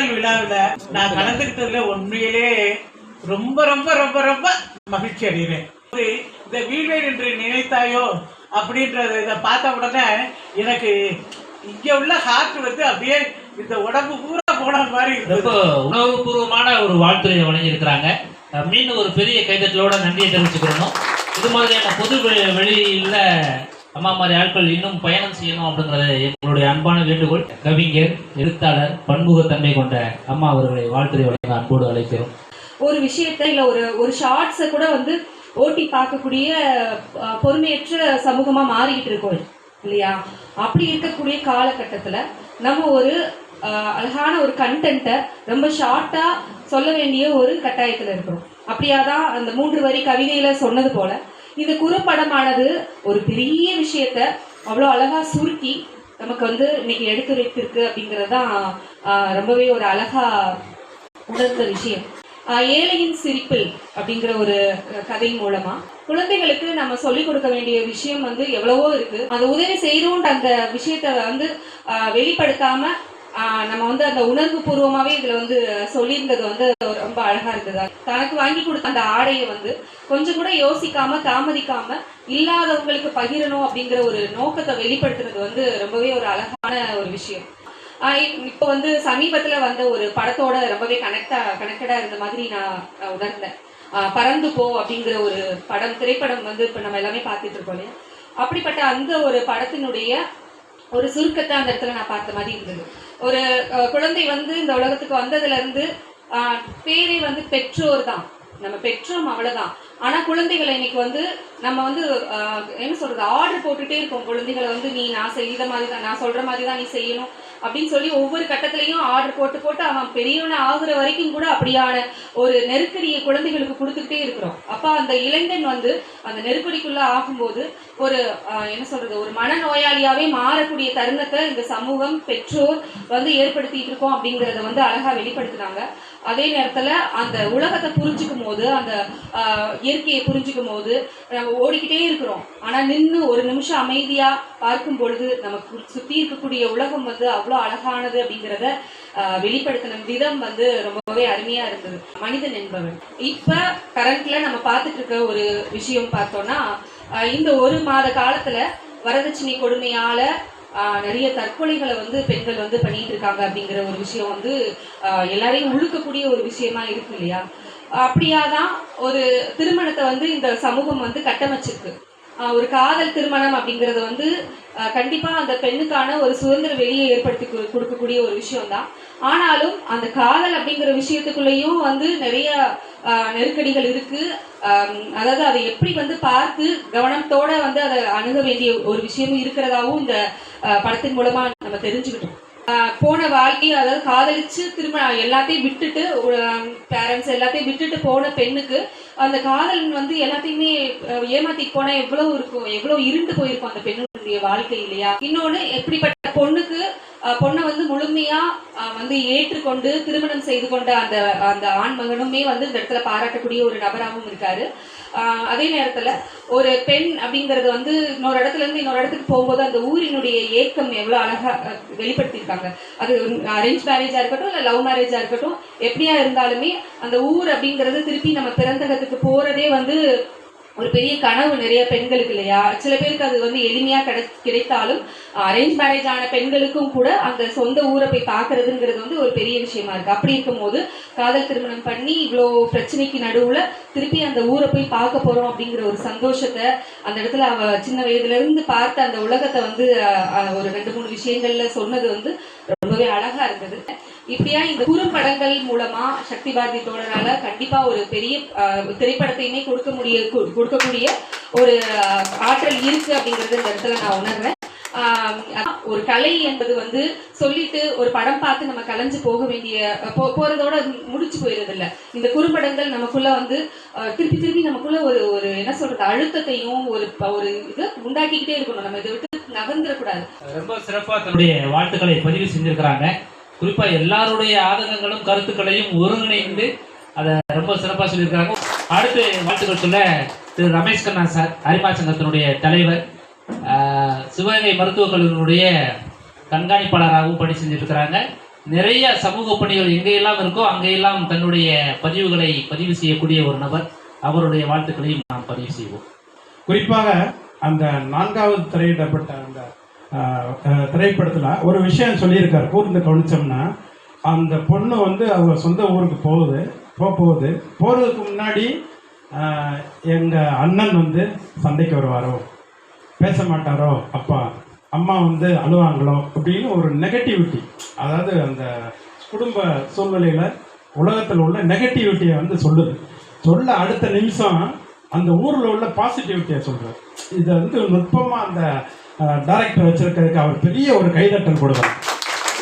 வெளியிடல் விழாவில் நான் கலந்துக்கிட்டதுல உண்மையிலே ரொம்ப ரொம்ப ரொம்ப ரொம்ப மகிழ்ச்சி அடைகிறேன். இந்த வீழ்வேன் என்று நினைத்தாயோ அப்படின்றத இதை பார்த்த உடனே எனக்கு இங்க உள்ள ஹார்ட் வந்து அப்படியே இந்த உடம்பு பூரா போன மாதிரி ரொம்ப உணவுபூர்வமான ஒரு வாழ்த்துறையை வழங்கியிருக்கிறாங்க. மீண்டும் ஒரு பெரிய கைதட்டலோட நன்றியை தெரிவிச்சுக்கிறணும் இது மாதிரியான பொது வெளி- வெளியில அம்மா மாதிரி ஆட்கள் இன்னும் பயணம் செய்யணும் அப்படிங்கறது எங்களுடைய அன்பான வேண்டுகோள். கவிஞர் எழுத்தாளர் பன்முகத்தன்மை கொண்ட அம்மா அவர்களை வாழ்த்துறை வழங்க அன்போடு அழைக்கிறோம். ஒரு விஷயத்தை இல்ல ஒரு ஒரு ஷார்ட்ஸை கூட வந்து ஓட்டி பார்க்கக்கூடிய பொறுமையற்ற சமூகமா மாறிக்கிட்டு இருக்கோம் இல்லையா? அப்படி இருக்கக்கூடிய காலகட்டத்துல நம்ம ஒரு அழகான ஒரு கண்டென்ட்டை ரொம்ப ஷார்ட்டாக சொல்ல வேண்டிய ஒரு கட்டாயத்தில் இருக்கிறோம். அப்படியாதான் அந்த மூன்று வரி கவிதையில் சொன்னது போல இந்த குறும்படமானது ஒரு பெரிய விஷயத்த அவ்வளோ அழகா சுருக்கி நமக்கு வந்து இன்னைக்கு எடுத்துரைத்திருக்கு அப்படிங்கிறது தான் ரொம்பவே ஒரு அழகா உணர்ந்த விஷயம். ஏழையின் சிரிப்பில் அப்படிங்கிற ஒரு கதை மூலமா குழந்தைகளுக்கு நம்ம சொல்லிக் கொடுக்க வேண்டிய விஷயம் வந்து எவ்வளவோ இருக்கு. அந்த உதவி செய்யறோன்ற அந்த விஷயத்த வந்து வெளிப்படுத்தாம நம்ம வந்து அந்த உணர்வு பூர்வமாவே இதுல வந்து சொல்லியிருந்தது வந்து ரொம்ப அழகா இருந்தது. தனக்கு வாங்கி கொடுத்த அந்த ஆடையை வந்து கொஞ்சம் கூட யோசிக்காம தாமதிக்காம இல்லாதவங்களுக்கு பகிரணும் அப்படிங்கிற ஒரு நோக்கத்தை வெளிப்படுத்துறது வந்து ரொம்பவே ஒரு அழகான ஒரு விஷயம். இப்போ வந்து சமீபத்துல வந்த ஒரு படத்தோட ரொம்பவே கனெக்டா கனெக்டடா இருந்த மாதிரி நான் உணர்ந்தேன். ஆஹ் பறந்து போ அப்படிங்கிற ஒரு படம் திரைப்படம் வந்து இப்போ நம்ம எல்லாமே பார்த்துட்டு இருக்கோம் இல்லையா? அப்படிப்பட்ட அந்த ஒரு படத்தினுடைய ஒரு சுருக்கத்தை அந்த இடத்துல நான் பார்த்த மாதிரி இருந்தது. ஒரு குழந்தை வந்து இந்த உலகத்துக்கு வந்ததுல இருந்து பேரே வந்து பெற்றோர் தான். நம்ம பெற்றோம் அவ்வளவுதான். ஆனா குழந்தைகளை இன்னைக்கு வந்து நம்ம வந்து என்ன சொல்றது ஆர்டர் போட்டுட்டே இருக்கோம். குழந்தைகளை வந்து நீ நான் செய்த மாதிரி தான் நான் சொல்ற மாதிரி தான் நீ செய்யணும். அப்படின்னு சொல்லி ஒவ்வொரு கட்டத்திலையும் ஆர்டர் போட்டு போட்டு அவன் பெரியவனை ஆகுற வரைக்கும் கூட அப்படியான ஒரு நெருக்கடியை குழந்தைகளுக்கு கொடுத்துக்கிட்டே இருக்கிறோம். அப்போ அந்த இளைஞன் வந்து அந்த நெருக்கடிக்குள்ள ஆகும்போது ஒரு என்ன சொல்றது ஒரு மனநோயாளியாவே மாறக்கூடிய தருணத்தை இந்த சமூகம் பெற்றோர் வந்து ஏற்படுத்திட்டு இருக்கோம் அப்படிங்கிறத வந்து அழகா வெளிப்படுத்தினாங்க. அதே நேரத்துல அந்த உலகத்தை புரிஞ்சுக்கும் போது அந்த இயற்கையை புரிஞ்சுக்கும் போது நம்ம ஓடிக்கிட்டே இருக்கிறோம். ஆனால் நின்று ஒரு நிமிஷம் அமைதியாக பார்க்கும் பொழுது நமக்கு சுற்றி இருக்கக்கூடிய உலகம் வந்து அவ்வளோ அழகானது அப்படிங்கிறத வெளிப்படுத்தின விதம் வந்து ரொம்பவே அருமையா இருந்தது. மனிதன் என்பவன். இப்ப கரண்ட்ல நம்ம பார்த்துட்டு இருக்க ஒரு விஷயம் பார்த்தோம்னா இந்த ஒரு மாத காலத்துல வரதட்சணை கொடுமையால நிறைய தற்கொலைகளை வந்து பெண்கள் வந்து பண்ணிட்டு இருக்காங்க அப்படிங்கிற ஒரு விஷயம் வந்து எல்லாரையும் உழுக்கக்கூடிய ஒரு விஷயமா இருக்கு இல்லையா? அப்படியாதான் ஒரு திருமணத்தை வந்து இந்த சமூகம் வந்து கட்டமைச்சிருக்கு. ஒரு காதல் திருமணம் அப்படிங்கிறது வந்து கண்டிப்பாக அந்த பெண்ணுக்கான ஒரு சுதந்திர வெளியை ஏற்படுத்தி கொடுக்கக்கூடிய ஒரு விஷயம் தான் ஆனாலும் அந்த காதல் அப்படிங்கிற விஷயத்துக்குள்ளேயும் வந்து நிறைய நெருக்கடிகள் இருக்கு. அதாவது அதை எப்படி வந்து பார்த்து கவனத்தோட வந்து அதை அணுக வேண்டிய ஒரு விஷயமும் இருக்கிறதாவும் இந்த படத்தின் மூலமா நம்ம தெரிஞ்சுக்கிட்டோம். போன வாழ்க்கை அதாவது காதலிச்சு திரும்ப எல்லாத்தையும் விட்டுட்டு பேரண்ட்ஸ் எல்லாத்தையும் விட்டுட்டு போன பெண்ணுக்கு அந்த காதல் வந்து எல்லாத்தையுமே ஏமாத்தி போனா எவ்வளவு இருக்கும் எவ்வளவு இருண்டு போயிருக்கும் அந்த பெண்ணுடைய வாழ்க்கை இல்லையா? இன்னொன்னு எப்படிப்பட்ட பொண்ணுக்கு பொண்ணை வந்து முழுமையா வந்து ஏற்றுக்கொண்டு திருமணம் செய்து கொண்ட அந்த அந்த ஆண் மகனுமே வந்து இந்த இடத்துல பாராட்டக்கூடிய ஒரு நபராகவும் இருக்காரு. அதே நேரத்தில் ஒரு பெண் அப்படிங்கிறது வந்து இன்னொரு இடத்துல இருந்து இன்னொரு இடத்துக்கு போகும்போது அந்த ஊரினுடைய ஏக்கம் எவ்வளோ அழகாக வெளிப்படுத்தியிருக்காங்க. அது அரேஞ்ச் மேரேஜாக இருக்கட்டும் இல்லை லவ் மேரேஜாக இருக்கட்டும் எப்படியா இருந்தாலுமே அந்த ஊர் அப்படிங்கிறது திருப்பி நம்ம பிறந்தகத்துக்கு போகிறதே வந்து ஒரு பெரிய கனவு நிறைய பெண்களுக்கு இல்லையா? சில பேருக்கு அது வந்து எளிமையா கிடை கிடைத்தாலும் அரேஞ்ச் மேரேஜ் ஆன பெண்களுக்கும் கூட அந்த சொந்த ஊரை போய் பார்க்கறதுங்கிறது வந்து ஒரு பெரிய விஷயமா இருக்கு. அப்படி இருக்கும்போது காதல் திருமணம் பண்ணி இவ்வளோ பிரச்சனைக்கு நடுவுல திருப்பி அந்த ஊரை போய் பார்க்க போறோம் அப்படிங்கிற ஒரு சந்தோஷத்தை அந்த இடத்துல அவ சின்ன வயதுல இருந்து பார்த்த அந்த உலகத்தை வந்து ஒரு ரெண்டு மூணு விஷயங்கள்ல சொன்னது வந்து ரொம்பவே அழகா இருந்தது. இப்படியா இந்த குறும்படங்கள் மூலமா சக்தி பாரதி தோழரால கண்டிப்பா ஒரு பெரிய அஹ், திரைப்படத்தையுமே கொடுக்க முடிய கொடுக்கக்கூடிய ஒரு ஆற்றல் இருக்கு அப்படிங்கறது இந்த இடத்துல நான் உணர்றேன். ஆஹ் ஒரு கலை என்பது வந்து சொல்லிட்டு ஒரு படம் பார்த்து நம்ம கலைஞ்சு போக வேண்டிய போ- போறதோட முடிச்சு போயிடுறது இல்ல இந்த குறும்படங்கள் நமக்குள்ள வந்து ஆஹ் திருப்பி திருப்பி நமக்குள்ள ஒரு ஒரு என்ன சொல்றது அழுத்தத்தையும் ஒரு ஒரு இது உண்டாக்கிக்கிட்டே இருக்கணும். நம்ம இதை விட்டு நகர்ந்துடக்கூடாது. ரொம்ப சிறப்பா தன்னுடைய வாழ்த்துக்களை பதிவு செஞ்சிருக்கிறாங்க. குறிப்பா எல்லாருடைய ஆதங்கங்களும் கருத்துக்களையும் ஒருங்கிணைந்து அதை ரொம்ப சிறப்பாக சொல்லியிருக்காங்க அடுத்து வாழ்த்துக்கள் சொல்ல திரு ரமேஷ் கண்ணா சார் அரிமா சங்கத்தினுடைய தலைவர். சிவகங்கை மருத்துவக் கல்லூரியினுடைய கண்காணிப்பாளராகவும் பணி செஞ்சிருக்கிறாங்க. நிறைய சமூக பணிகள் எங்கெல்லாம் இருக்கோ அங்கெல்லாம் தன்னுடைய பதிவுகளை பதிவு செய்யக்கூடிய ஒரு நபர். அவருடைய வாழ்த்துக்களையும் நாம் பதிவு செய்வோம். குறிப்பாக அந்த நான்காவது திரையிடப்பட்ட அந்த திரைப்படத்தில் ஒரு விஷயம் சொல்லியிருக்கார். கூர்ந்து கவனிச்சோம்னா அந்த பொண்ணு வந்து அவங்க சொந்த ஊருக்கு போகுது போக போகுது. போகிறதுக்கு முன்னாடி எங்கள் அண்ணன் வந்து சண்டைக்கு வருவாரோ? பேச மாட்டாரோ? அப்பா அம்மா வந்து அழுவாங்களோ? அப்படின்னு ஒரு நெகட்டிவிட்டி அதாவது அந்த குடும்ப சூழ்நிலையில் உலகத்தில் உள்ள நெகட்டிவிட்டியை வந்து சொல்லுது. சொல்ல அடுத்த நிமிஷம் அந்த ஊரில் உள்ள பாசிட்டிவிட்டியை சொல்கிறார் இதை வந்து நுட்பமாக அந்த டைரக்டர் வச்சிருக்கிறதுக்கு அவர் பெரிய ஒரு கைதட்டல் கொடுக்கணும்.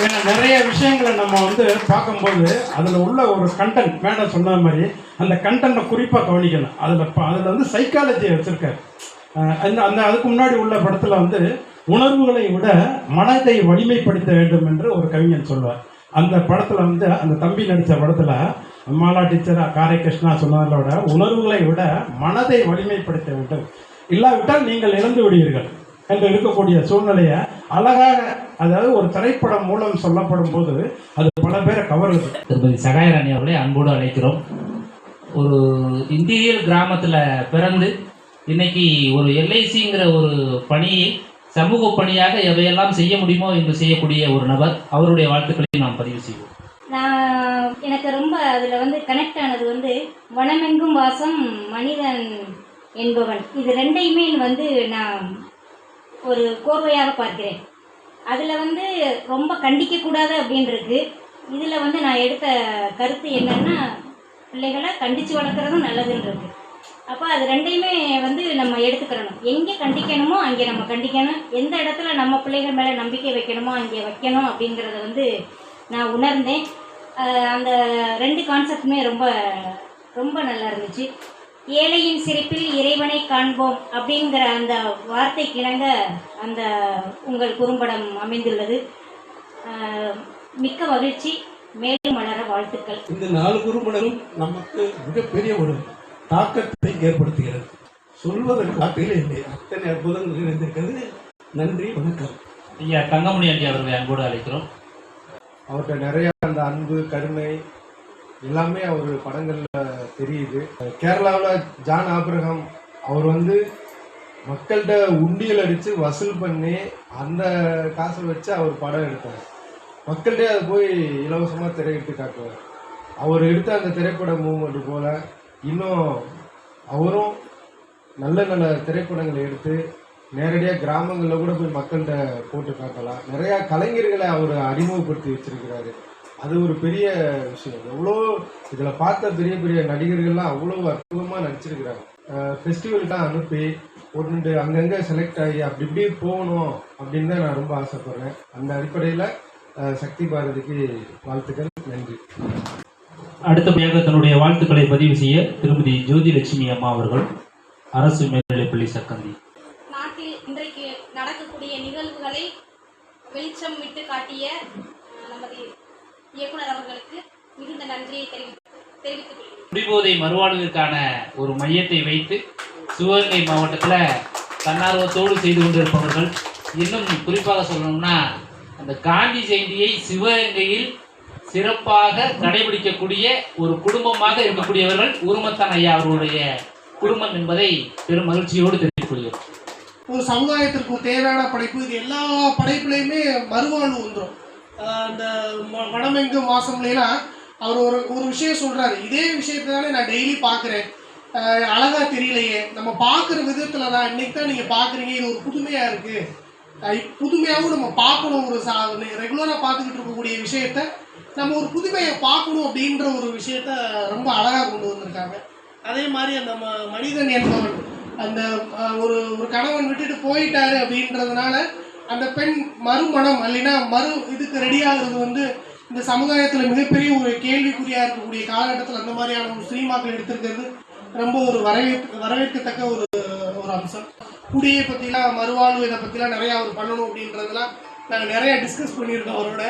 ஏன்னா நிறைய விஷயங்களை நம்ம வந்து பார்க்கும்போது அதில் உள்ள ஒரு கண்டென்ட் மேடம் சொன்ன மாதிரி அந்த கண்டென்ட்டை குறிப்பாக கவனிக்கணும். அதில் அதில் வந்து சைக்காலஜியை வச்சுருக்காரு. அந்த அந்த அதுக்கு முன்னாடி உள்ள படத்தில் வந்து உணர்வுகளை விட மனதை வலிமைப்படுத்த வேண்டும் என்று ஒரு கவிஞன் சொல்வார் அந்த படத்தில் வந்து அந்த தம்பி நடித்த படத்தில் மாலா டீச்சர் காரை கிருஷ்ணா சொன்னதை விட உணர்வுகளை விட மனதை வலிமைப்படுத்த வேண்டும். இல்லாவிட்டால் நீங்கள் இழந்து விடுவீர்கள். என்று இருக்கக்கூடிய சூழ்நிலையை அழகாக அதாவது ஒரு திரைப்படம் மூலம் சொல்லப்படும் போது அது பல பேரை கவருது. திருமதி சகாயராணி அவர்களை அன்போடு அழைக்கிறோம். ஒரு இன்டீரியர் கிராமத்தில் பிறந்து இன்னைக்கு ஒரு எல்ஐசிங்கிற ஒரு பணியை சமூக பணியாக எவையெல்லாம் செய்ய முடியுமோ என்று செய்யக்கூடிய ஒரு நபர் அவருடைய வாழ்த்துக்களை நாம் பதிவு செய்வோம். நான் எனக்கு ரொம்ப அதில் வந்து கனெக்ட் ஆனது வந்து வனமெங்கும் வாசம் மனிதன் என்பவன். இது ரெண்டையுமே வந்து நான் ஒரு கோர்வையாக பார்க்கிறேன். அதில் வந்து ரொம்ப கண்டிக்கக்கூடாது அப்படின்றது இதில் வந்து நான் எடுத்த கருத்து என்னென்னா பிள்ளைகளை கண்டித்து வளர்க்குறதும் நல்லதுன்றது அப்போ அது ரெண்டையுமே வந்து நம்ம எடுத்துக்கிறணும். எங்கே கண்டிக்கணுமோ அங்கே நம்ம கண்டிக்கணும். எந்த இடத்துல நம்ம பிள்ளைகள் மேலே நம்பிக்கை வைக்கணுமோ அங்கே வைக்கணும் அப்படிங்கிறத வந்து நான் உணர்ந்தேன். அந்த ரெண்டு கான்செப்டுமே ரொம்ப ரொம்ப நல்லா இருந்துச்சு. ஏழையின் சிரிப்பில் இறைவனை காண்போம் அப்படிங்கிற அந்த வார்த்தைக்கு இணங்க அந்த உங்கள் குறும்படம் அமைந்துள்ளது. மிக்க மகிழ்ச்சி. மேலும் வளர வாழ்த்துக்கள். இந்த நாலு குறும்படங்களும் நமக்கு மிகப்பெரிய ஒரு தாக்கத்தை ஏற்படுத்துகிறது. சொல்வதற்கு வார்த்தைகளே இல்லை. அத்தனை அற்புதங்கள் நிறைந்திருக்கிறது. நன்றி வணக்கம். ஐயா தங்கமணி ஆண்டி அவர்களை அன்போடு அழைக்கிறோம். அவர்கிட்ட நிறைய அந்த அன்பு கருணை எல்லாமே அவர் படங்கள்ல தெரியுது. கேரளாவில் ஜான் ஆப்ரஹாம் அவர் வந்து மக்கள்கிட்ட உண்டியல் அடித்து வசூல் பண்ணி அந்த காசை வச்சு அவர் படம் எடுத்தார். மக்கள்கிட்டே அதை போய் இலவசமாக திரையிட்டு காட்டுவார். அவர் எடுத்த அந்த திரைப்பட மூமெண்ட் போல இன்னும் அவரும் நல்ல நல்ல திரைப்படங்களை எடுத்து நேரடியாக கிராமங்களில் கூட போய் மக்கள்கிட்ட போட்டு காட்டலாம். நிறையா கலைஞர்களை அவர் அறிமுகப்படுத்தி வச்சிருக்கிறாரு. அது ஒரு பெரிய விஷயம். எவ்வளோ இதில் பார்த்த பெரிய பெரிய நடிகர்கள்லாம் அவ்வளோ அற்புதமாக நடிச்சிருக்கிறாங்க. ஃபெஸ்டிவலுக்கு அனுப்பி ஒன்று அங்கங்கே செலக்ட் ஆகி அப்படி இப்படி போகணும் அப்படின்னு தான் நான் ரொம்ப ஆசைப்படுறேன். அந்த அடிப்படையில் சக்தி பாரதிக்கு வாழ்த்துக்கள் நன்றி. அடுத்தபடியாக தன்னுடைய வாழ்த்துக்களை பதிவு செய்ய திருமதி ஜோதி லட்சுமி அம்மா அவர்கள் அரசு மேல்நிலைப்பள்ளி சக்கந்தி. நாட்டில் இன்றைக்கு நடக்கக்கூடிய நிகழ்வுகளை வெளிச்சம் விட்டு காட்டிய நமது இயக்குனர் அவர்களுக்கு மிகுந்த நன்றியை தெரிவி தெரிவித்துக் கொள்கிறேன். குடிபோதை மறுவாழ்விற்கான ஒரு மையத்தை வைத்து சிவகங்கை மாவட்டத்தில் தன்னார்வத்தோடு செய்து கொண்டிருப்பவர்கள் இன்னும் குறிப்பாக சொல்லணும்னா அந்த காந்தி ஜெயந்தியை சிவகங்கையில் சிறப்பாக கடைபிடிக்கக்கூடிய ஒரு குடும்பமாக இருக்கக்கூடியவர்கள் உருமத்தான் ஐயா அவர்களுடைய குடும்பம் என்பதை பெரும் மகிழ்ச்சியோடு தெரிவித்துக் கொள்கிறோம். ஒரு சமுதாயத்திற்கு தேவையான படைப்பு இது எல்லா படைப்புலையுமே மறுவாழ்வு வந்துடும் அந்த மனமெங்கும் வாசம் மாசம்லாம் அவர் ஒரு ஒரு விஷயம் சொல்கிறாரு இதே விஷயத்தை தானே நான் டெய்லி பார்க்குறேன். அழகாக தெரியலையே. நம்ம பார்க்குற விதத்தில் தான் இன்னைக்கு தான் நீங்கள் பார்க்குறீங்க. இது ஒரு புதுமையாக இருக்குது புதுமையாகவும் நம்ம பார்க்கணும். ஒரு சா ரெகுலராக பார்த்துக்கிட்டு இருக்கக்கூடிய விஷயத்த நம்ம ஒரு புதுமையை பார்க்கணும் அப்படின்ற ஒரு விஷயத்த ரொம்ப அழகாக கொண்டு வந்திருக்காங்க. அதே மாதிரி அந்த மனிதன் என்பவன் அந்த ஒரு ஒரு கணவன் விட்டுட்டு போயிட்டாரு அப்படின்றதுனால அந்த பெண் மறுமணம் இல்லைன்னா மறு இதுக்கு ரெடியாகிறது வந்து இந்த சமுதாயத்தில் மிகப்பெரிய ஒரு கேள்விக்குறியாக இருக்கக்கூடிய காலகட்டத்தில் அந்த மாதிரியான ஒரு சினிமாக்கள் எடுத்திருக்கிறது ரொம்ப ஒரு வரவேற்க வரவேற்கத்தக்க ஒரு ஒரு அம்சம். குடியை பற்றிலாம் மறுவாழ்வு இதை பற்றிலாம் நிறையா அவர் பண்ணணும் அப்படின்றதெல்லாம் நாங்கள் நிறையா டிஸ்கஸ் பண்ணியிருக்கோம் அவரோட.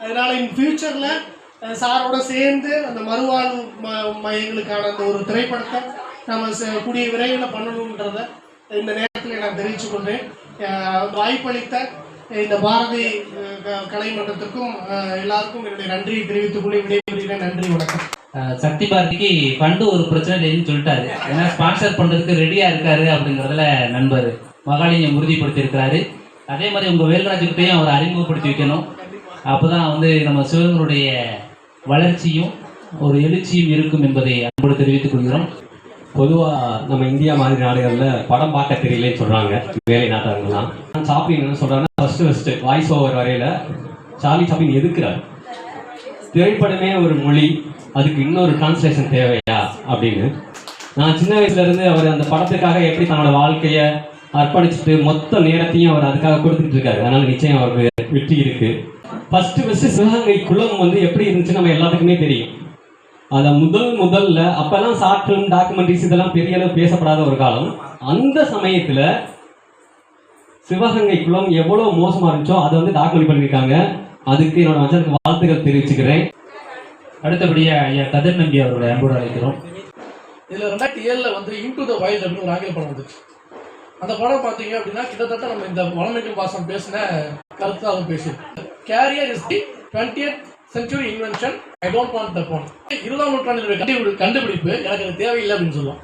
அதனால் இன் ஃபியூச்சரில் சாரோட சேர்ந்து அந்த மறுவாழ்வு ம மையங்களுக்கான அந்த ஒரு திரைப்படத்தை நம்ம கூடிய விரைவில் பண்ணணுன்றதை இந்த நேரத்தில் நான் தெரிவித்துக்கொண்டேன் வாய்ப்பளித்த இந்த பாரதி கலை மன்றத்திற்கும் எல்லாருக்கும் என்னுடைய நன்றியை தெரிவித்துக் கொண்டு விடைபெறுகிறேன். நன்றி வணக்கம். சக்தி பாரதிக்கு ஃபண்டு ஒரு பிரச்சனை இல்லைன்னு சொல்லிட்டாரு. ஏன்னா ஸ்பான்சர் பண்றதுக்கு ரெடியா இருக்காரு அப்படிங்கிறதுல நண்பர் மகாலிங்கம் உறுதிப்படுத்தியிருக்கிறாரு. அதே மாதிரி உங்கள் வேல்ராஜுக்கிட்டையும் அவர் அறிமுகப்படுத்தி வைக்கணும். அப்போ தான் வந்து நம்ம சிவகனுடைய வளர்ச்சியும் ஒரு எழுச்சியும் இருக்கும் என்பதை அன்போடு தெரிவித்துக் கொள்கிறோம். பொதுவாக நம்ம இந்தியா மாதிரி நாடுகளில் படம் பார்க்க தெரியலன்னு சொல்கிறாங்க வேலை நாட்டாங்கலாம் சாப்பிங் என்ன சொல்கிறாங்கன்னா ஃபஸ்ட்டு ஃபஸ்ட்டு வாய்ஸ் ஓவர் வரையில் சார்லி சாப்பிங் எதுக்குறாரு? திரைப்படமே ஒரு மொழி அதுக்கு இன்னொரு டிரான்ஸ்லேஷன் தேவையா அப்படின்னு. நான் சின்ன வயசுல இருந்து அவர் அந்த படத்துக்காக எப்படி தன்னோட வாழ்க்கையை அர்ப்பணிச்சுட்டு மொத்த நேரத்தையும் அவர் அதுக்காக கொடுத்துட்டு இருக்காரு. அதனால நிச்சயம் அவருக்கு வெற்றி இருக்கு. ஃபர்ஸ்ட் ஃபர்ஸ்ட் சிவகங்கை குளம் வந்து எப்படி இருந்துச்சு நம்ம எல்லாத்துக்குமே தெரியும். அத முதல் முதல்ல அப்பெல்லாம் ஷார்ட் ஃபிலிம் டாக்குமெண்ட்ரிஸ் இதெல்லாம் பெரிய அளவு பேசப்படாத ஒரு காலம். அந்த சமயத்துல சிவகங்கை குளம் எவ்வளவு மோசமா இருந்துச்சோ அதை வந்து டாக்குமெண்ட் பண்ணியிருக்காங்க. அதுக்கு என்னோட மச்சனுக்கு வாழ்த்துக்கள் தெரிவிச்சுக்கிறேன். அடுத்தபடியா ஐயா கதிர் நம்பி அவர்களை அன்போடு அழைக்கிறோம். இதில் ரெண்டாயிரத்தி ஏழில் வந்து இன்டு த வைல்ட் அப்படின்னு ஒரு ஆங்கில படம் வந்துச்சு. அந்த படம் பார்த்தீங்க அப்படின்னா கிட்டத்தட்ட நம்ம இந்த வளமைக்கும் வாசம் பேசின கருத்து அதுவும் பேசியிருக்கு carrier is the twentieth century invention I don't want that one இருபதாம் நூற்றாண்டில் கண்டுபிடி கண்டுபிடிப்பு எனக்கு அது தேவையில்லை அப்படின்னு சொல்லுவோம்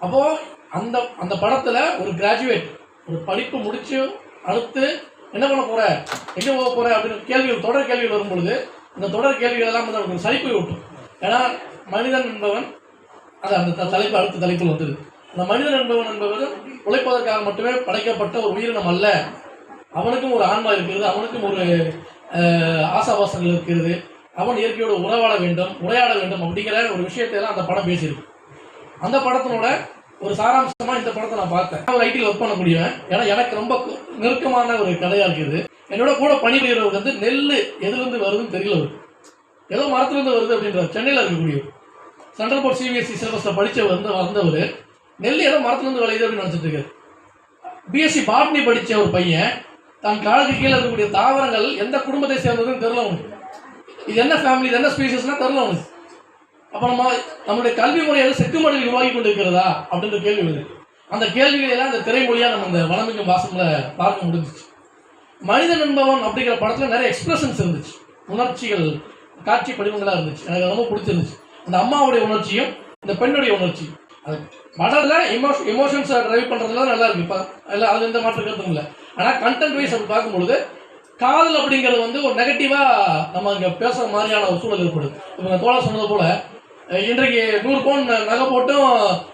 அப்போது அந்த அந்த படத்தில் ஒரு கிராஜுவேட் ஒரு படிப்பு முடித்து அடுத்து என்ன பண்ண போகிற எங்கே போக போகிற அப்படின்னு கேள்விகள் தொடர் கேள்விகள் வரும்பொழுது இந்த அந்த தொடர் கேள்விகள் எல்லாம் வந்து அவனுக்கு சலிப்பு சலிப்பை ஊட்டும். ஏன்னா மனிதன் என்பவன் அது அந்த த- தலைப்பு அடுத்த தலைப்பில் வந்தது அந்த மனிதன் என்பவன் என்பவர் உழைப்பதற்காக மட்டுமே படைக்கப்பட்ட ஒரு உயிரினம் அல்ல. அவனுக்கும் ஒரு ஆன்மா இருக்கிறது அவனுக்கும் ஒரு ஆசாபாசங்கள் இருக்கிறது. அவன் இயற்கையோடு உறவாட வேண்டும் உரையாட வேண்டும் அப்படிங்கிற ஒரு விஷயத்தெல்லாம் அந்த படம் பேசியிருக்கு. அந்த படத்தினோட ஒரு சாராம்சமாக இந்த படத்தை நான் பார்த்தேன். ஒரு ஐடியில் ஒர்க் பண்ண முடியும். ஏன்னா எனக்கு ரொம்ப நெருக்கமான ஒரு கதையாக இருக்குது. என்னோட கூட பணிபுரியறவர் வந்து நெல் எதுலேருந்து வருதுன்னு தெரியல அவருக்கு ஏதோ மரத்துலேருந்து வருது அப்படின்ற சென்னையில் இருக்கக்கூடியவர். சென்ட்ரல் போர்ட் சிபிஎஸ்சி சிலபஸில் படித்தவர் வந்து வந்தவர் நெல் ஏதோ மரத்துலேருந்து விளையுது அப்படின்னு நினச்சிட்டு இருக்காரு. பிஎஸ்சி பாட்னி படித்த ஒரு பையன் தன் காலுக்கு கீழே இருக்கக்கூடிய தாவரங்கள் எந்த குடும்பத்தை சேர்ந்ததுன்னு தெரில அவனுக்கு இது என்ன ஃபேமிலி இது என்ன ஸ்பீசஸ்னா தெரில அவனுக்கு அப்போ நம்ம நம்முடைய கல்வி முறை எது செக்குமடையில் உருவாகி கொண்டு இருக்கிறதா அப்படின்ற கேள்வி வருது. அந்த கேள்விகளெல்லாம் அந்த திரைமொழியாக நம்ம அந்த வளமிக்கும் வாசம்ல பார்க்க முடிஞ்சிச்சு. மனிதன் என்பவன் அப்படிங்கிற படத்தில் நிறைய எக்ஸ்பிரஷன்ஸ் இருந்துச்சு. உணர்ச்சிகள் காட்சி படிவங்களாக இருந்துச்சு. எனக்கு ரொம்ப பிடிச்சிருந்துச்சு. அந்த அம்மாவுடைய உணர்ச்சியும் இந்த பெண்ணுடைய உணர்ச்சி அது படத்தில் எமோஷ் எமோஷன்ஸை ட்ரைவ் பண்ணுறதுலாம் நல்லா இருக்கு. இப்போ இல்லை அது எந்த மாற்றம் கருத்தும் இல்லை. ஆனால் கண்டென்ட் வைஸ் அப்படி பார்க்கும்பொழுது காதல் அப்படிங்கிறது வந்து ஒரு நெகட்டிவாக நம்ம இங்கே பேசுகிற மாதிரியான ஒரு சூழல் ஏற்படுது. இப்போ தோழா சொன்னது போல் இன்றைக்கு நூறு பவுன் நகை போட்டும்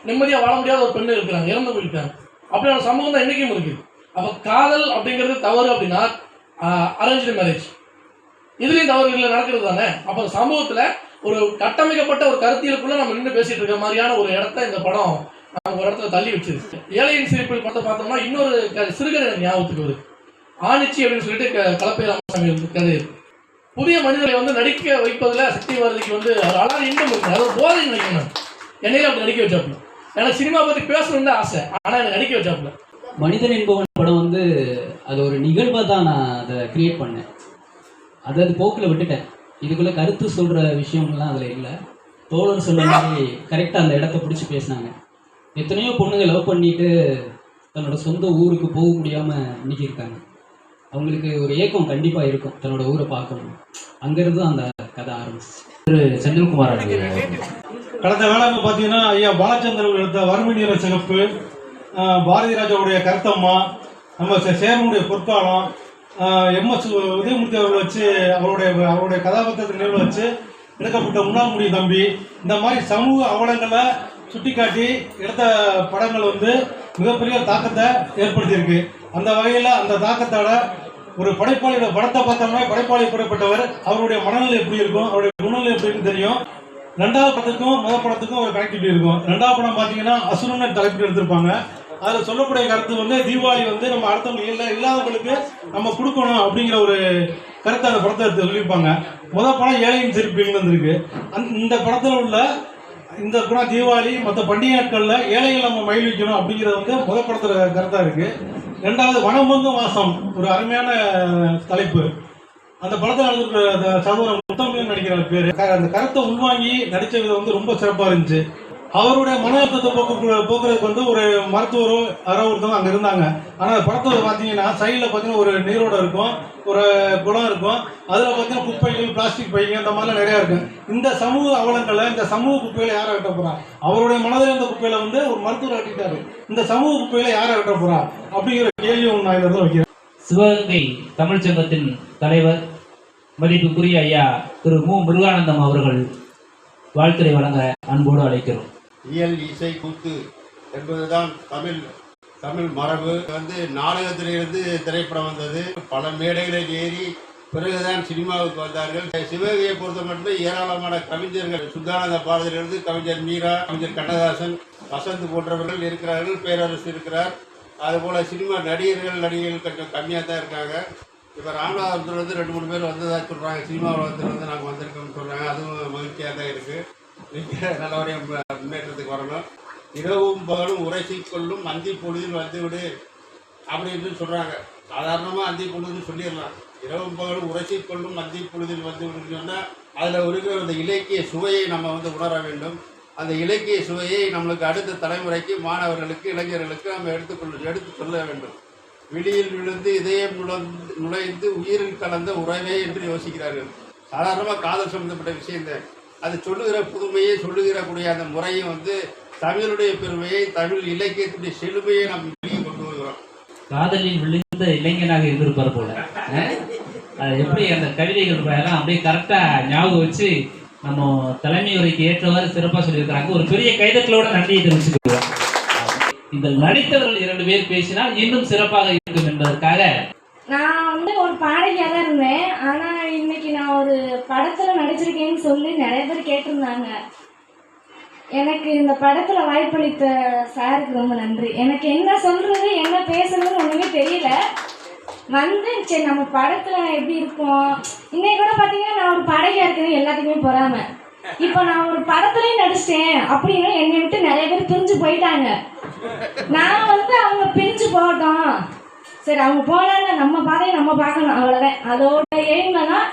நிம்மதியாக வாழ முடியாத ஒரு பெண்ணு இருக்கிறாங்க இறந்து போயிருக்காங்க. அப்படியான சமூகம் தான் இன்றைக்கும் இருக்குது அப்போ காதல் அப்படிங்கிறது தவறு அப்படின்னா அரேஞ்ச் மேரேஜ் இதுலேயும் தவறுகள் நடக்கிறது தானே? அப்போ சமூகத்தில் ஒரு கட்டமைக்கப்பட்ட ஒரு கருத்தியலுக்குள்ளே நம்ம நின்று பேசிகிட்டு இருக்க மாதிரியான ஒரு இடத்த இந்த படம் நம்ம ஒரு இடத்துல தள்ளி வச்சிருச்சு ஏழையின் சிரிப்பில் படத்தை பார்த்தோம்னா இன்னொரு சிறுகதை எனக்கு ஞாபகத்துக்கு வருது. ஆணிச்சி அப்படின்னு சொல்லிட்டு கலப்பை ராமசாமி கதை புதிய மனிதரை வந்து நடிக்க வைப்பதில் சக்தி வாரதிக்கு வந்து ஒரு அழகான இன்பம் இருக்கு அது ஒரு போதை நினைக்கணும் என்னையில அப்படி நடிக்க வச்சாப்புல. எனக்கு சினிமா பற்றி பேசணும்னு ஆசை. ஆனால் எனக்கு நடிக்க வச்சாப்புல. மனிதன் என்பவன் படம் வந்து அது ஒரு நிகழ்வை தான் நான் அதை கிரியேட் பண்ணேன். அதை அது போக்கில் விட்டுட்டேன். இதுக்குள்ளே கருத்து சொல்கிற விஷயங்கள்லாம் அதில் இல்லை. தோழர் சொல்ல மாதிரி கரெக்டாக அந்த இடத்த பிடிச்சி பேசினாங்க. எத்தனையோ பொண்ணுங்க லவ் பண்ணிட்டு தன்னோட சொந்த ஊருக்கு போக முடியாமல் இன்னைக்கு இருக்காங்க அவங்களுக்கு ஒரு ஏக்கம் கண்டிப்பாக இருக்கும் தன்னோட ஊரை பார்க்கணும் அங்கேருந்து தான் அந்த கதை ஆரம்பிச்சு. திரு செந்தில்குமார் கடந்த வேளாண்மை பார்த்தீங்கன்னா ஐயா பாலச்சந்திரன் எடுத்த வறுமை நிற சிகப்பு ஆஹ் பாரதி ராஜாவுடைய கருத்தம்மா நம்ம சே- சேரனுடைய பொற்காலம் எம்எஸ் உதயமூர்த்தி அவர்களை வச்சு அவருடைய அவருடைய கதாபாத்திரத்தை நினைவில் வச்சு எடுக்கப்பட்ட முன்னாள் முடி தம்பி. இந்த மாதிரி சமூக அவலங்களை சுட்டிக்காட்டி எடுத்த படங்கள் வந்து மிகப்பெரிய தாக்கத்தை ஏற்படுத்தியிருக்கு. அந்த வகையில் அந்த தாக்கத்தோட ஒரு படைப்பாளியோட படத்தை பார்த்தோம்னா படைப்பாளி புறப்பட்டவர் அவருடைய மனநிலை எப்படி இருக்கும் அவருடைய குணநிலை எப்படின்னு தெரியும். ரெண்டாவது படத்துக்கும் முதல் படத்துக்கும் ஒரு கனெக்டிவிட்டி இருக்கும். ரெண்டாவது படம் பார்த்தீங்கன்னா அசுரன் தலைப்பில் எடுத்திருப்பாங்க. அதில் சொல்லக்கூடிய கருத்து வந்து தீபாவளி வந்து நம்ம அடுத்தவங்க இல்லை இல்லாதவங்களுக்கு நம்ம கொடுக்கணும் அப்படிங்கிற ஒரு கருத்தை அந்த படத்தை எடுத்து சொல்லியிருப்பாங்க முதல் படம் ஏழையின் சிரிப்பில் வந்திருக்கு அந்த இந்த படத்தில் உள்ள இந்த குணம் தீபாவளி மற்ற பண்டிகை நாட்களில் ஏழைகள் நம்ம வைக்கணும் அப்படிங்கிறது வந்து முதல் கருத்தாக இருக்குது ரெண்டாவது வனமங்க மாதம் ஒரு அருமையான தலைப்பு. அந்த படத்தில் நடந்திருக்கிற சகோதரன் முத்தமிழ் நடிக்கிற பேர். அந்த கருத்தை உள்வாங்கி நடித்த விதம் வந்து ரொம்ப சிறப்பாக இருந்துச்சு. அவருடைய மன அழுத்தத்தை போக்கு போக்குறதுக்கு வந்து ஒரு மருத்துவரோ யாரோ ஒருத்தவங்க அங்கே இருந்தாங்க. ஆனால் படத்தில் பார்த்தீங்கன்னா சைடில் பார்த்தீங்கன்னா ஒரு நீரோடு இருக்கும் ஒரு குளம் இருக்கும். அதில் பார்த்தீங்கன்னா குப்பைகள் பிளாஸ்டிக் பைகள் இந்த மாதிரிலாம் நிறையா இருக்கும் இந்த சமூக அவலங்களை இந்த சமூக குப்பைகளை யாரை வெட்ட போகிறா அவருடைய மனதில் இருந்த குப்பையில் வந்து ஒரு மருத்துவர் கட்டிட்டாரு இந்த சமூக குப்பைகளை யாரை வெட்ட போகிறா அப்படிங்கிற கேள்வி ஒன்று நான் இதில் வைக்கிறேன். சிவகங்கை தமிழ்ச் சங்கத்தின் தலைவர் மதிப்புக்குரிய ஐயா திரு மு. முருகானந்தம் அவர்கள் வாழ்த்துரை வழங்க அன்போடு அழைக்கிறோம். இயல் இசை கூத்து என்பதுதான் தமிழ் தமிழ் மரபு. வந்து நாடகத்திலிருந்து திரைப்படம் வந்தது. பல மேடைகளில் ஏறி பிறகுதான் சினிமாவுக்கு வந்தார்கள். சிவகையை பொறுத்த மட்டும் ஏராளமான கவிஞர்கள் சுத்தானந்த பாரதியிலிருந்து கவிஞர் மீரா கவிஞர் கண்ணதாசன் வசந்த் போன்றவர்கள் இருக்கிறார்கள் பேரரசு இருக்கிறார். அதுபோல் சினிமா நடிகர்கள் நடிகைகள் கொஞ்சம் கம்மியாக தான் இருக்காங்க. இப்போ ராமநாதபுரத்துலேருந்து ரெண்டு மூணு பேர் வந்ததாக சொல்கிறாங்க சினிமா உலகத்துலேருந்து நாங்கள் வந்திருக்கோம்னு சொல்கிறாங்க அதுவும் மகிழ்ச்சியாக தான் இருக்குது நல்லபடியாக முன்னேற்றத்துக்கு வரணும். இரவும் பகலும் உரைசி கொள்ளும் அந்தி பொழுதில் வந்துவிடு அப்படின்னு சொல்கிறாங்க சாதாரணமாக அந்தி பொழுதுன்னு சொல்லிடலாம். இரவும் பகலும் உரைசி கொள்ளும் அந்தி பொழுதில் வந்து விடுன்னு சொன்னால் அதில் இருக்கிற அந்த இலக்கிய சுவையை நம்ம வந்து உணர வேண்டும். அந்த இலக்கிய சுவையை நம்மளுக்கு அடுத்த தலைமுறைக்கு மாணவர்களுக்கு இளைஞர்களுக்கு நம்ம எடுத்துக்கொள்ள எடுத்து சொல்ல வேண்டும். வெளியில் விழுந்து இதயம் நுழைந்து நுழைந்து உயிரில் கலந்த உறவே என்று யோசிக்கிறார்கள். சாதாரணமாக காதல் சம்பந்தப்பட்ட விஷயம் அது சொல்லுகிற புதுமையை சொல்லுகிறக்கூடிய அந்த முறையும் வந்து தமிழுடைய பெருமையை தமிழ் இலக்கியத்துடைய செழுமையை நாம் வெளியே கொண்டு வருகிறோம். காதலில் விழுந்த இளைஞனாக இருந்திருப்பார் போல. அது எப்படி அந்த கவிதைகள் எல்லாம் அப்படியே கரெக்டா ஞாபகம் வச்சு நம்ம தலைமை உரைக்கு ஏற்றவாறு சிறப்பாக சொல்லியிருக்கிறாங்க. ஒரு பெரிய கைதட்டலோட நன்றியை தெரிவிச்சுக்கிறோம். இந்த நடித்தவர்கள் இரண்டு பேர் பேசினால் இன்னும் சிறப்பாக இருக்கும் என்பதற்காக நான் வந்து ஒரு பாடகியாக தான் இருந்தேன். ஆனால் இன்னைக்கு நான் ஒரு படத்தில் நடிச்சிருக்கேன்னு சொல்லி நிறைய பேர் கேட்டிருந்தாங்க. எனக்கு இந்த படத்தில் வாய்ப்பளித்த சாருக்கு ரொம்ப நன்றி. எனக்கு என்ன சொல்கிறது என்ன பேசுறதுன்னு ஒன்றுமே தெரியல. வந்து சரி நம்ம படத்தில் எப்படி இருக்கோம்? இன்னைக்கு கூட பார்த்தீங்கன்னா நான் ஒரு படகியாக இருக்கிறது எல்லாத்துக்குமே பொறாம. இப்போ நான் ஒரு படத்துலேயும் நடிச்சிட்டேன் அப்படின்னா என்னை விட்டு நிறைய பேர் பிரிஞ்சு போயிட்டாங்க. நான் வந்து அவங்க பிரிஞ்சு போகட்டும். சரி அவங்க போனாங்க. நம்ம பாதையை நம்ம பார்க்கணும். அவ்வளோதான் அதோட எய்ம்ல தான்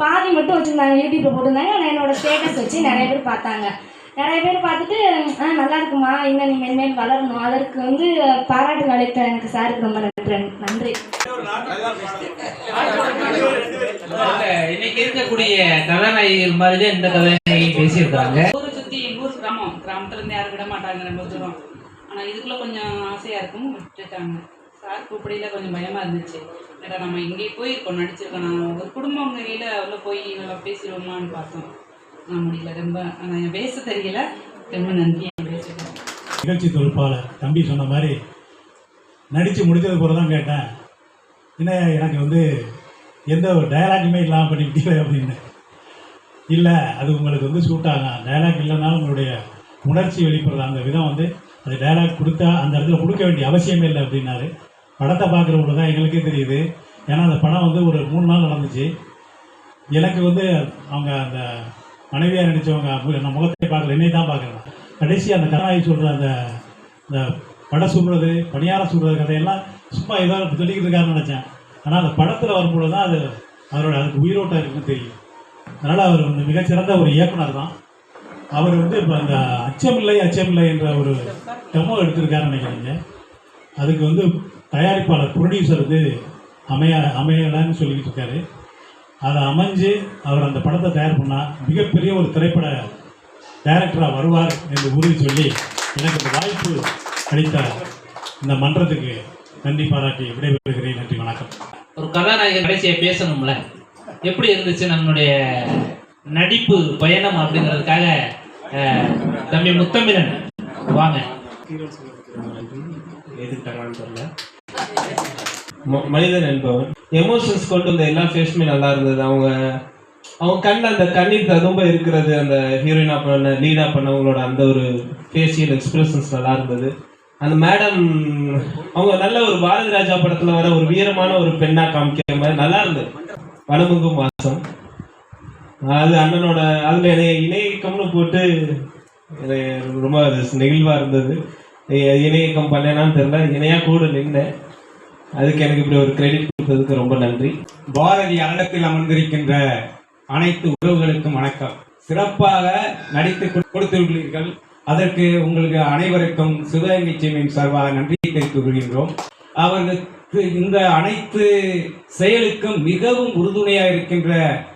பாதி மட்டும் வச்சுருந்தாங்க. யூடியூப்ல போட்டிருந்தாங்க. நான் என்னோட ஸ்டேட்டஸ் வச்சு நிறைய பேர் பார்த்தாங்க. நிறைய பேர் பார்த்துட்டு ஆ நல்லா இருக்குமா? இன்னும் நீ மென்மேல் வளரணும்? அதற்கு வந்து பாராட்டு அளித்த எனக்கு சாருக்கு ரொம்ப நன்றி. நன்றி. இன்னைக்கு இருக்கக்கூடிய கதாநாயகிகள் மாதிரியே இந்த கதாநாயகி பேசியிருக்காங்க ஊரை சுற்றி ஊர் கிராமம். கிராமத்துல இருந்து யாரும் விட மாட்டாங்க ரொம்ப தூரம். ஆனால் இதுக்குள்ள கொஞ்சம் ஆசையாக இருக்கும் விட்டுட்டாங்க. சார் கூப்பிடையில கொஞ்சம் பயமாக இருந்துச்சு. ஏடா நம்ம இங்கே போயிருக்கோம் நடிச்சிருக்கோம். நான் ஒரு குடும்பம் கையில் உள்ள போய் நல்லா பேசிடுவோமான்னு பார்த்தோம். நான் முடியல. ரொம்ப ஆனால் பேச தெரியல. ரொம்ப நன்றி. பேசிட்டேன் நிகழ்ச்சி தொழிற்பாளர் தம்பி சொன்ன மாதிரி நடித்து முடிச்சது கூட தான் கேட்டேன். என்ன எனக்கு வந்து எந்த ஒரு டயலாக்குமே இல்லாமல் பண்ணிக்கிட்டீங்களே அப்படின்னு. இல்லை அது உங்களுக்கு வந்து சூட் ஆகும் டயலாக் இல்லைனாலும் உங்களுடைய உணர்ச்சி வெளிப்படுற அந்த விதம் வந்து அது டயலாக் கொடுத்தா அந்த இடத்துல கொடுக்க வேண்டிய அவசியமே இல்லை அப்படின்னாரு. படத்தை பார்க்குறவங்க தான் எங்களுக்கே தெரியுது. ஏன்னா அந்த படம் வந்து ஒரு மூணு நாள் நடந்துச்சு. எனக்கு வந்து அவங்க அந்த மனைவியாக நினச்சவங்க நான் முகத்தை பார்க்கல என்னை தான் பார்க்குறேன் கடைசி அந்த கதாநாயகி சொல்கிற அந்த இந்த படம் சுடுறது பணியாரம் சுடுறது கதையெல்லாம் சும்மா ஏதோ சொல்லிக்கிட்டு இருக்காருன்னு நினச்சேன். ஆனால் அந்த படத்தில் வரும்போது தான் அது அவரோட அதுக்கு உயிரோட்டம் இருக்குன்னு தெரியும். அதனால் அவர் வந்து மிகச்சிறந்த ஒரு இயக்குனர் தான். அவர் வந்து இப்போ அந்த அச்சமில்லை அச்சமில்லை என்ற ஒரு டெமோ எடுத்திருக்காருன்னு நினைக்கிறீங்க. அதுக்கு வந்து தயாரிப்பாளர் ப்ரொடியூசர் வந்து அமைய அமையலைன்னு சொல்லிக்கிட்டு இருக்காரு. அதை அமைஞ்சு அவர் அந்த படத்தை தயார் பண்ணால் மிகப்பெரிய ஒரு திரைப்பட டைரக்டராக வருவார் என்று உறுதி சொல்லி எனக்கு இந்த வாய்ப்பு அளித்த இந்த மன்றத்துக்கு நன்றி பாராட்டி விடைபெறுகிறேன். நன்றி வணக்கம். ஒரு கதாநாயகன் கடைசியா பேசணும்ல? எப்படி இருந்துச்சு நம்மளுடைய நடிப்பு பயணம் அப்படிங்கிறதுக்காக தம்பி முத்தமிழன்? வாங்க. எதுக்கிட்டாங்கன்னு தெரியல. ம- மனிதன் என்பவன். எமோஷன்ஸ் கொண்டு வந்த எல்லா ஃபேஸுமே நல்லா இருந்தது. அவங்க அவங்க கண்ணில் அந்த கண்ணீர் ததும்ப இருக்கிறது அந்த ஹீரோயினாக பண்ண லீடாக பண்ணவங்களோட அந்த ஒரு ஃபேஷியல் எக்ஸ்பிரஷன்ஸ் நல்லா இருந்தது. அந்த மேடம் அவங்க நல்ல ஒரு பாரதி ராஜா படத்தில் வர ஒரு வீரமான ஒரு பெண்ணாக காமிக்கிற மாதிரி நல்லா இருந்தது. வனமுங்கும் மாசம் அது அண்ணனோட அதில் இணைய இணையக்கம்னு போட்டு எனக்கு ரொம்ப நெகிழ்வாக இருந்தது. இணையக்கம் பண்ணேனான்னு தெரியல. இணையாக கூட நின்றேன் அதுக்கு எனக்கு இப்படி ஒரு கிரெடிட் கொடுத்ததுக்கு ரொம்ப நன்றி. பாரதி அரங்கத்தில் அமர்ந்திருக்கின்ற அனைத்து உறவுகளுக்கும் வணக்கம். சிறப்பாக நடித்து கொடுத்துள்ளீர்கள். அதற்கு உங்களுக்கு அனைவருக்கும் சிவகங்கை சேமியின் சார்பாக நன்றி தெரிவித்துக் கொள்கின்றோம். அவர்களுக்கு இந்த அனைத்து செயலுக்கும் மிகவும் உறுதுணையாக இருக்கின்ற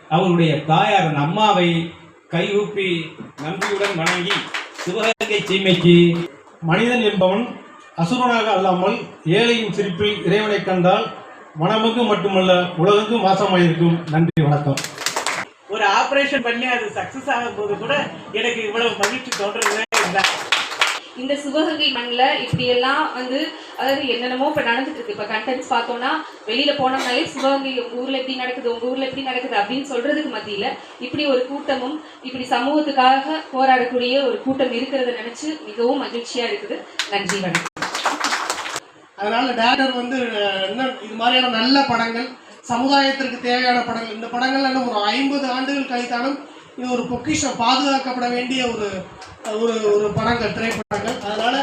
அவருடைய தாயார் அம்மாவை கையூப்பி நன்றியுடன் வணங்கி சிவகங்கை சீமைக்கு மனிதன் என்பவன் அசுரனாக அல்லாமல் ஏழையின் சிரிப்பில் இறைவனை கண்டால் மனமுக்கு மட்டுமல்ல உலகுக்கும் வாசமாயிருக்கும். நன்றி வணக்கம். ஒரு ஆபரேஷன் பண்ணி அது சக்சஸ் ஆகும் போது கூட எனக்கு இவ்வளவு மகிழ்ச்சி தோன்றதே இல்லை. இந்த சிவகங்கை மண்ணில் இப்படியெல்லாம் வந்து அதாவது என்னென்னமோ இப்போ நடந்துட்டு இருக்கு இப்போ கண்டென்ட்ஸ் பார்த்தோம்னா வெளியில போனோம்னாலே சிவகங்கை உங்க ஊர்ல எப்படி நடக்குது உங்க ஊர்ல எப்படி நடக்குது அப்படின்னு சொல்றதுக்கு மத்தியில இப்படி ஒரு கூட்டமும் இப்படி சமூகத்துக்காக போராடக்கூடிய ஒரு கூட்டம் இருக்கிறத நினைச்சு மிகவும் மகிழ்ச்சியா இருக்குது. நன்றி வணக்கம். அதனால டேரக்டர் வந்து இன்னும் இது மாதிரியான நல்ல படங்கள் சமுதாயத்திற்கு தேவையான படங்கள் இந்த படங்கள் இன்னும் ஒரு ஐம்பது ஆண்டுகள் கழித்தாலும் இது ஒரு பொக்கிஷம் பாதுகாக்கப்பட வேண்டிய ஒரு ஒரு ஒரு படங்கள் திரைப்படங்கள். அதனால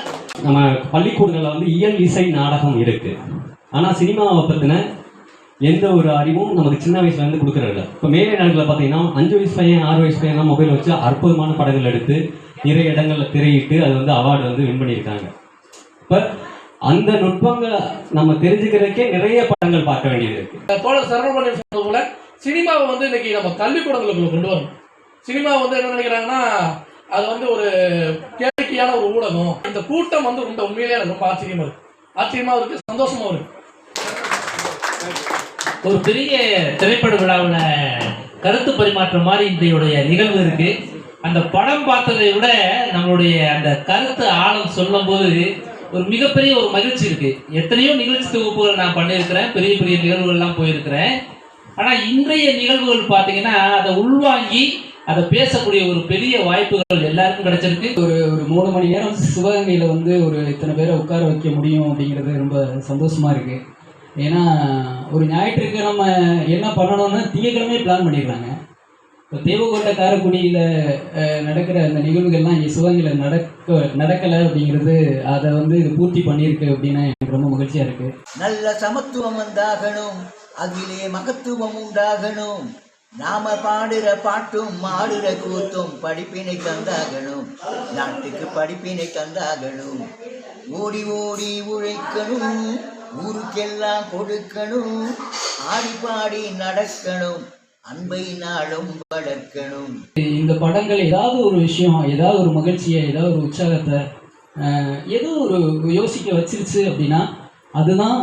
நம்ம பள்ளிக்கூடங்களில் வந்து இயல் இசை நாடகம் இருக்கு. ஆனால் சினிமாவை பற்றின எந்த ஒரு அறிவும் நமக்கு சின்ன வயசுலேருந்து கொடுக்குறது இப்போ மேலே நாடுகளில் பார்த்தீங்கன்னா அஞ்சு வயசு பையன் ஆறு வயசு பையன்லாம் மொபைல் வச்சு அற்புதமான படங்கள் எடுத்து நிறைய இடங்களில் திரையிட்டு அது வந்து அவார்டு வந்து வின் பண்ணியிருக்காங்க. இப்போ அந்த நுட்பங்களை நம்ம தெரிஞ்சுக்கிறதுக்கே நிறைய படங்கள் பார்க்க வேண்டியது இருக்கு. தோழர் சரவணன் சொன்னது போல சினிமாவை வந்து இன்னைக்கு நம்ம கல்விக்கூடங்களுக்குள்ள கொண்டு வரணும். சினிமா வந்து என்ன நினைக்கிறாங்கன்னா அது வந்து ஒரு கேளிக்கையான ஒரு ஊடகம். இந்த கூட்டம் வந்து ரொம்ப உண்மையிலேயே எனக்கு ரொம்ப ஆச்சரியமா இருக்கு. ஆச்சரியமா இருக்கு சந்தோஷமா இருக்கு. ஒரு பெரிய திரைப்பட விழாவில் கருத்து பரிமாற்றம் மாதிரி இன்றையுடைய நிகழ்வு இருக்கு. அந்த படம் பார்த்ததை விட நம்மளுடைய அந்த கருத்து ஆழம் சொல்லும்போது ஒரு மிகப்பெரிய ஒரு மகிழ்ச்சி இருக்கு. எத்தனையோ நிகழ்ச்சி தொகுப்புகள் நான் பண்ணியிருக்கிறேன். பெரிய பெரிய நிகழ்வுகள்லாம் போயிருக்கிறேன். ஆனால் இன்றைய நிகழ்வுகள் பார்த்தீங்கன்னா அதை உள்வாங்கி அதை பேசக்கூடிய ஒரு பெரிய வாய்ப்புகள் எல்லாருக்கும் கிடைச்சிருக்கு. ஒரு ஒரு மூணு மணி நேரம் சிவகங்கையில் வந்து ஒரு இத்தனை பேரை உட்கார வைக்க முடியும் அப்படிங்கிறது ரொம்ப சந்தோஷமா இருக்கு. ஏன்னா ஒரு ஞாயிற்றுக்கிழமை என்ன பண்ணணும்னு திங்கக்கிழமையே பிளான் பண்ணிடுறாங்க. இப்போ தேவகோட்டை காரைக்குடியில் நடக்கிற அந்த நிகழ்வுகள்லாம் இங்கே சிவகங்கையில் நடக்க நடக்கலை அப்படிங்கிறது அதை வந்து இது பூர்த்தி பண்ணியிருக்கு அப்படின்னா எனக்கு ரொம்ப மகிழ்ச்சியாக இருக்குது நல்ல சமத்துவம் வந்தாகணும் அதிலே மகத்துவம் உண்டாகணும். நாம பாடுற பாட்டும் மாடுற கூத்தும் படிப்பினை தந்தாகணும். நாட்டுக்கு படிப்பினை தந்தாகணும். ஓடி ஓடி உழைக்கணும் ஊருக்கெல்லாம் கொடுக்கணும் ஆடி பாடி நடக்கணும். அன்பை நாளும் வளர்க்கணும். இந்த படங்கள் ஏதாவது ஒரு விஷயம் ஏதாவது ஒரு மகிழ்ச்சியை ஏதாவது ஒரு உற்சாகத்தை ஏதோ ஒரு யோசிக்க வச்சிருச்சு அப்படின்னா அதுதான்